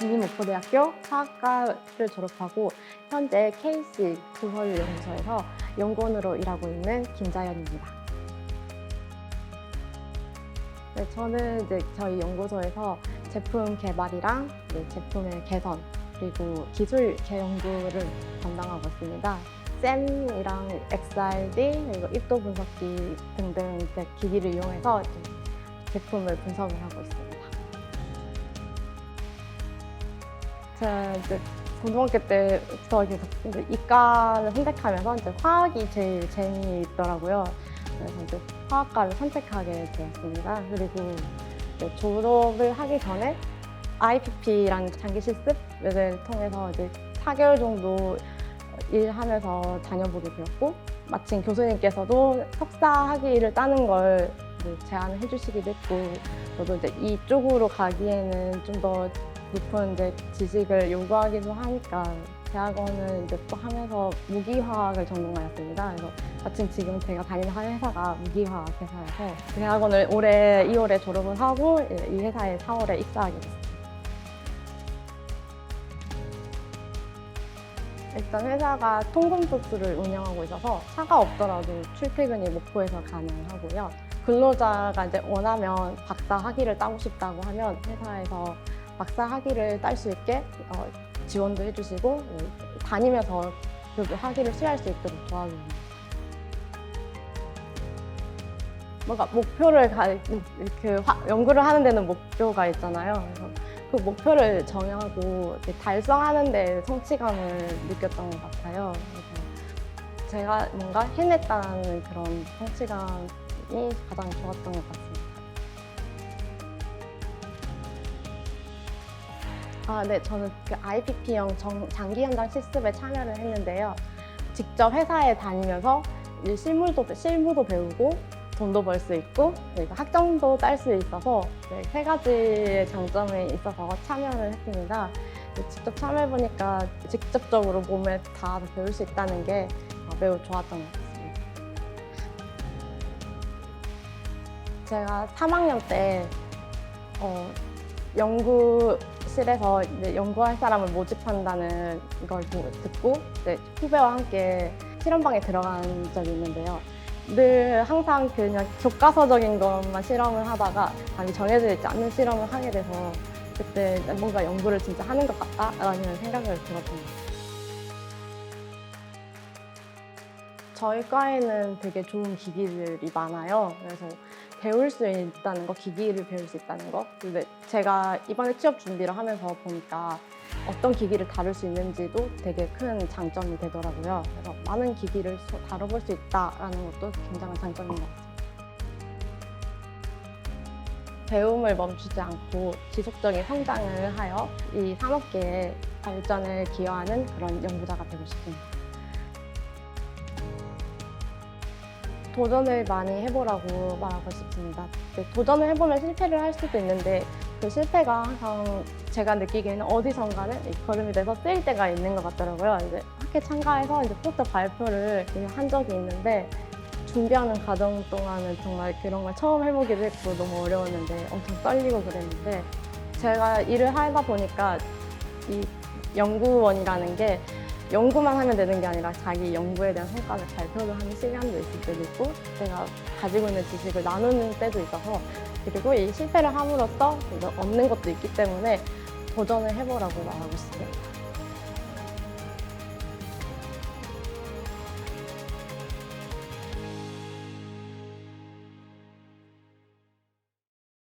국립목포대학교 화학과를 졸업하고 현재 KC 구설연구소에서 연구원으로 일하고 있는 김자연입니다. 네, 저는 이제 저희 연구소에서 제품 개발이랑 이제 제품의 개선 그리고 기술 개연구를 담당하고 있습니다. 쌤이랑 XRD 그리고 입도 분석기 등등 이제 기기를 이용해서 제품을 분석을 하고 있습니다. 제가 이제 고등학교 때부터 계속 이제 이과를 선택하면서 이제 화학이 제일 재미있더라고요. 그래서 이제 화학과를 선택하게 되었습니다. 그리고 이제 졸업을 하기 전에 IPP라는 장기 실습을 통해서 이제 4개월 정도 일하면서 다녀보게 되었고 마침 교수님께서도 석사 학위를 따는 걸 제안을 해주시기도 했고 저도 이제 이쪽으로 가기에는 좀더 높은 이제 지식을 요구하기도 하니까 대학원을 이제 또 하면서 무기화학을 전공하였습니다. 그래서 마침 지금 제가 다니는 회사가 무기화학 회사여서 대학원을 올해 2월에 졸업을 하고 이 회사에 4월에 입사하게 됐습니다. 일단 회사가 통금버스를 운영하고 있어서 차가 없더라도 출퇴근이 목포에서 가능하고요. 근로자가 이제 원하면 박사 학위를 따고 싶다고 하면 회사에서 박사 학위를 딸 수 있게 어, 지원도 해주시고 어, 다니면서 그 학위를 수료할 수 있도록 도와줍니다. 뭔가 목표를 가, 그 화- 연구를 하는 데는 목표가 있잖아요. 그래서 그 목표를 정하고 달성하는 데 성취감을 느꼈던 것 같아요. 그래서 제가 뭔가 해냈다는 그런 성취감이 가장 좋았던 것 같습니다. 아, 네, 저는 그 IPP형 정- 장기 현장 실습에 참여를 했는데요. 직접 회사에 다니면서 이 실물도 실무도 배우고 돈도 벌 수 있고 그리고 학점도 딸 수 있어서 네, 세 가지의 장점이 있어서 참여를 했습니다. 네, 직접 참여해 보니까 직접적으로 몸에 다 배울 수 있다는 게 어, 매우 좋았던 것 같습니다. 제가 3학년 때 어, 연구 실에서 이제 연구할 사람을 모집한다는 걸 보- 듣고 이제 후배와 함께 실험방에 들어간 적이 있는데요. 늘 항상 그냥 교과서적인 것만 실험을 하다가 감이 정해져 있지 않는 실험을 하게 돼서 그때 뭔가 연구를 진짜 하는 것 같다라는 생각을 같아요. 저희 과에는 되게 좋은 기기들이 많아요. 그래서 배울 수 있다는 거, 기기를 배울 수 있다는 거. 근데 제가 이번에 취업 준비를 하면서 보니까 어떤 기기를 다룰 수 있는지도 되게 큰 장점이 되더라고요. 그래서 많은 기기를 소- 다뤄볼 수 있다라는 것도 굉장한 장점인 것 같아요. 배움을 멈추지 않고 지속적인 성장을 하여 이 산업계의 발전을 기여하는 그런 연구자가 되고 싶습니다. 도전을 많이 해보라고 말하고 싶습니다. 도전을 해보면 실패를 할 수도 있는데 그 실패가 항상 제가 느끼기에는 어디선가는 이 걸음이 돼서 쓰일 때가 있는 것 같더라고요. 이제 학회 참가해서 이제 포스터 발표를 한 적이 있는데 준비하는 과정 동안은 정말 그런 걸 처음 해보기도 했고 너무 어려웠는데 엄청 떨리고 그랬는데 제가 일을 하다 보니까 이 연구원이라는 게 연구만 하면 되는 게 아니라 자기 연구에 대한 성과를 발표를 하는 시간도 있을 때도 있고 제가 가지고 있는 지식을 나누는 때도 있어서 그리고 이 실패를 함으로써 얻는 것도 있기 때문에 도전을 해보라고 말하고 싶습니다.